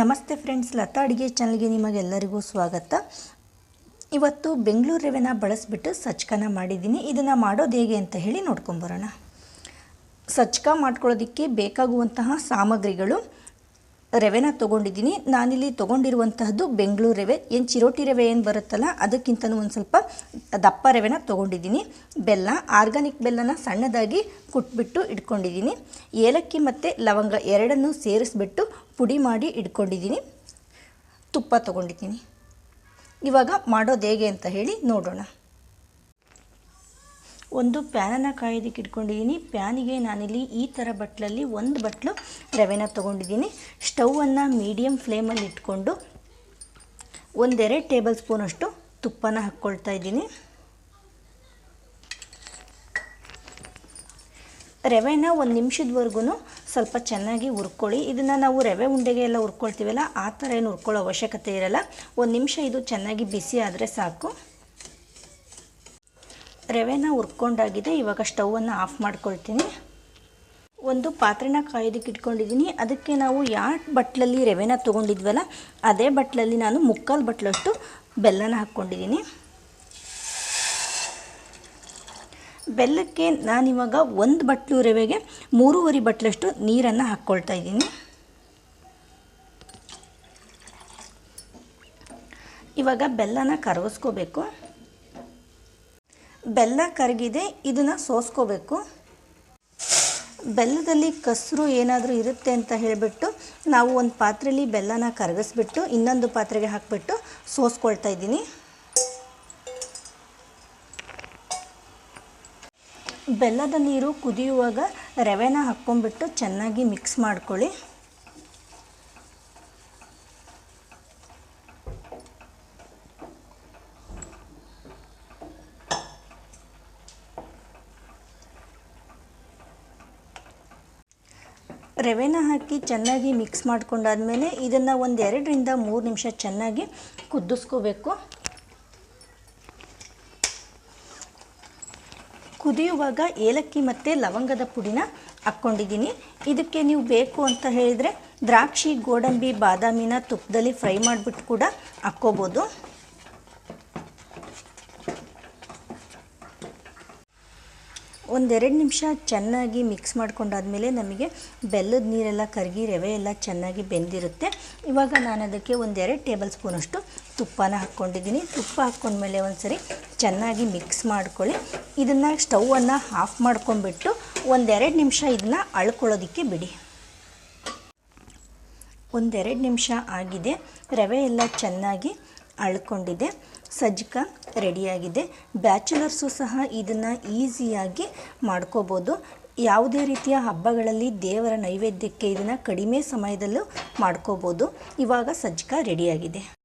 ನಮಸ್ತೆ ಫ್ರೆಂಡ್ಸ್, ಲತಾ ಅಡುಗೆ ಚಾನಲ್ಗೆ ನಿಮಗೆಲ್ಲರಿಗೂ ಸ್ವಾಗತ. ಇವತ್ತು ಬೆಂಗಳೂರು ರವೆನ ಬಳಸಿಬಿಟ್ಟು ಸಜ್ಕನ ಮಾಡಿದ್ದೀನಿ. ಇದನ್ನು ಮಾಡೋದು ಹೇಗೆ ಅಂತ ಹೇಳಿ ನೋಡ್ಕೊಂಬರೋಣ ಸಚ್ಕ ಮಾಡ್ಕೊಳ್ಳೋದಕ್ಕೆ ಬೇಕಾಗುವಂತಹ ಸಾಮಗ್ರಿಗಳು ರವೆನ ತೊಗೊಂಡಿದ್ದೀನಿ. ನಾನಿಲ್ಲಿ ತೊಗೊಂಡಿರುವಂತಹದ್ದು ಬೆಂಗಳೂರು ರವೆ. ಏನು ಚಿರೋಟಿ ರವೆ ಏನು ಬರುತ್ತಲ್ಲ ಅದಕ್ಕಿಂತಲೂ ಒಂದು ಸ್ವಲ್ಪ ದಪ್ಪ ರವೆನ ತೊಗೊಂಡಿದ್ದೀನಿ. ಬೆಲ್ಲ, ಆರ್ಗಾನಿಕ್ ಬೆಲ್ಲನ ಸಣ್ಣದಾಗಿ ಕುಟ್ಬಿಟ್ಟು ಇಟ್ಕೊಂಡಿದ್ದೀನಿ. ಏಲಕ್ಕಿ ಮತ್ತು ಲವಂಗ ಎರಡನ್ನೂ ಸೇರಿಸ್ಬಿಟ್ಟು ಪುಡಿ ಮಾಡಿ ಇಟ್ಕೊಂಡಿದ್ದೀನಿ. ತುಪ್ಪ ತೊಗೊಂಡಿದ್ದೀನಿ. ಇವಾಗ ಮಾಡೋದು ಹೇಗೆ ಅಂತ ಹೇಳಿ ನೋಡೋಣ. ಒಂದು ಪ್ಯಾನನ್ನು ಕಾಯೋದಕ್ಕೆ ಇಟ್ಕೊಂಡಿದ್ದೀನಿ. ಪ್ಯಾನಿಗೆ ನಾನಿಲ್ಲಿ ಈ ಥರ ಬಟ್ಲಲ್ಲಿ ಒಂದು ಬಟ್ಲು ರವೆನ ತೊಗೊಂಡಿದ್ದೀನಿ. ಸ್ಟವನ್ನು ಮೀಡಿಯಮ್ ಫ್ಲೇಮಲ್ಲಿ ಇಟ್ಕೊಂಡು ಒಂದೆರಡು ಟೇಬಲ್ ಸ್ಪೂನಷ್ಟು ತುಪ್ಪನ ಹಾಕ್ಕೊಳ್ತಾ ಇದ್ದೀನಿ. ರವೆನ ಒಂದು ನಿಮಿಷದವರೆಗೂ ಸ್ವಲ್ಪ ಚೆನ್ನಾಗಿ ಹುರ್ಕೊಳ್ಳಿ. ಇದನ್ನು ನಾವು ರವೆ ಉಂಡೆಗೆ ಎಲ್ಲ ಹುರ್ಕೊಳ್ತೀವಲ್ಲ, ಆ ಥರ ಏನು ಹುರ್ಕೊಳ್ಳೋ ಅವಶ್ಯಕತೆ ಇರಲ್ಲ. ಒಂದು ನಿಮಿಷ ಇದು ಚೆನ್ನಾಗಿ ಬಿಸಿ ಆದರೆ ಸಾಕು. ರವೆನ ಹುರ್ಕೊಂಡಾಗಿದೆ, ಇವಾಗ ಸ್ಟವನ್ನು ಆಫ್ ಮಾಡ್ಕೊಳ್ತೀನಿ. ಒಂದು ಪಾತ್ರೆನ ಕಾಯೋದಕ್ಕೆ ಇಟ್ಕೊಂಡಿದ್ದೀನಿ. ಅದಕ್ಕೆ ನಾವು ಯಾವ ಬಟ್ಲಲ್ಲಿ ರವೆನ ತೊಗೊಂಡಿದ್ವಲ್ಲ, ಅದೇ ಬಟ್ಲಲ್ಲಿ ನಾನು ಮುಕ್ಕಾಲು ಬಟ್ಲಷ್ಟು ಬೆಲ್ಲನ ಹಾಕ್ಕೊಂಡಿದ್ದೀನಿ. ಬೆಲ್ಲಕ್ಕೆ ನಾನಿವಾಗ ಒಂದು ಬಟ್ಲು ರವೆಗೆ ಮೂರುವರೆ ಬಟ್ಲಷ್ಟು ನೀರನ್ನು ಹಾಕ್ಕೊಳ್ತಾ ಇದ್ದೀನಿ. ಇವಾಗ ಬೆಲ್ಲನ ಕರಗಿಸ್ಕೋಬೇಕು. ಬೆಲ್ಲ ಕರಗಿದೆ, ಇದನ್ನು ಸೋಸ್ಕೋಬೇಕು. ಬೆಲ್ಲದಲ್ಲಿ ಕಸರು ಏನಾದರೂ ಇರುತ್ತೆ ಅಂತ ಹೇಳಿಬಿಟ್ಟು ನಾವು ಒಂದು ಪಾತ್ರೆಯಲ್ಲಿ ಬೆಲ್ಲನ ಕರಗಿಸ್ಬಿಟ್ಟು ಇನ್ನೊಂದು ಪಾತ್ರೆಗೆ ಹಾಕಿಬಿಟ್ಟು ಸೋಸ್ಕೊಳ್ತಾ ಇದ್ದೀನಿ. ಬೆಲ್ಲದ ನೀರು ಕುದಿಯುವಾಗ ರವೆನ ಹಾಕ್ಕೊಂಡ್ಬಿಟ್ಟು ಚೆನ್ನಾಗಿ ಮಿಕ್ಸ್ ಮಾಡ್ಕೊಳ್ಳಿ. ರವೆನ ಹಾಕಿ ಚೆನ್ನಾಗಿ ಮಿಕ್ಸ್ ಮಾಡ್ಕೊಂಡಾದ್ಮೇಲೆ ಇದನ್ನು ಒಂದು ಎರಡರಿಂದ ಮೂರು ನಿಮಿಷ ಚೆನ್ನಾಗಿ ಕುದಿಸ್ಕೋಬೇಕು. ಕುದಿಯುವಾಗ ಏಲಕ್ಕಿ ಮತ್ತು ಲವಂಗದ ಪುಡಿನ ಹಾಕ್ಕೊಂಡಿದ್ದೀನಿ. ಇದಕ್ಕೆ ನೀವು ಬೇಕು ಅಂತ ಹೇಳಿದರೆ ದ್ರಾಕ್ಷಿ, ಗೋಡಂಬಿ, ಬಾದಾಮಿನ ತುಪ್ಪದಲ್ಲಿ ಫ್ರೈ ಮಾಡಿಬಿಟ್ಟು ಕೂಡ ಹಾಕ್ಕೋಬೋದು. ಒಂದೆರಡು ನಿಮಿಷ ಚೆನ್ನಾಗಿ ಮಿಕ್ಸ್ ಮಾಡ್ಕೊಂಡಾದ್ಮೇಲೆ ನಮಗೆ ಬೆಲ್ಲದ ನೀರೆಲ್ಲ ಕರಗಿ, ರವೆ ಎಲ್ಲ ಚೆನ್ನಾಗಿ ಬೆಂದಿರುತ್ತೆ. ಇವಾಗ ನಾನು ಅದಕ್ಕೆ ಒಂದೆರಡು ಟೇಬಲ್ ಸ್ಪೂನಷ್ಟು ತುಪ್ಪನ ಹಾಕ್ಕೊಂಡಿದ್ದೀನಿ. ತುಪ್ಪ ಹಾಕ್ಕೊಂಡ್ಮೇಲೆ ಒಂದ್ಸರಿ ಚೆನ್ನಾಗಿ ಮಿಕ್ಸ್ ಮಾಡ್ಕೊಳ್ಳಿ. ಇದನ್ನು ಸ್ಟವನ್ನು ಆಫ್ ಮಾಡ್ಕೊಂಡ್ಬಿಟ್ಟು ಒಂದೆರಡು ನಿಮಿಷ ಇದನ್ನ ಅಳ್ಕೊಳ್ಳೋದಕ್ಕೆ ಬಿಡಿ. ಒಂದೆರಡು ನಿಮಿಷ ಆಗಿದೆ. ರವೆ ಎಲ್ಲ ಚೆನ್ನಾಗಿ ಅಳ್ಕೊಂಡಿದೆ. ಸಜ್ಜಕ ರೆಡಿಯಾಗಿದೆ. ಬ್ಯಾಚುಲರ್ಸು ಸಹ ಇದನ್ನು ಈಸಿಯಾಗಿ ಮಾಡ್ಕೋಬೋದು. ಯಾವುದೇ ರೀತಿಯ ಹಬ್ಬಗಳಲ್ಲಿ ದೇವರ ನೈವೇದ್ಯಕ್ಕೆ ಇದನ್ನು ಕಡಿಮೆ ಸಮಯದಲ್ಲೂ ಮಾಡ್ಕೋಬೋದು. ಇವಾಗ ಸಜ್ಜಕ ರೆಡಿಯಾಗಿದೆ.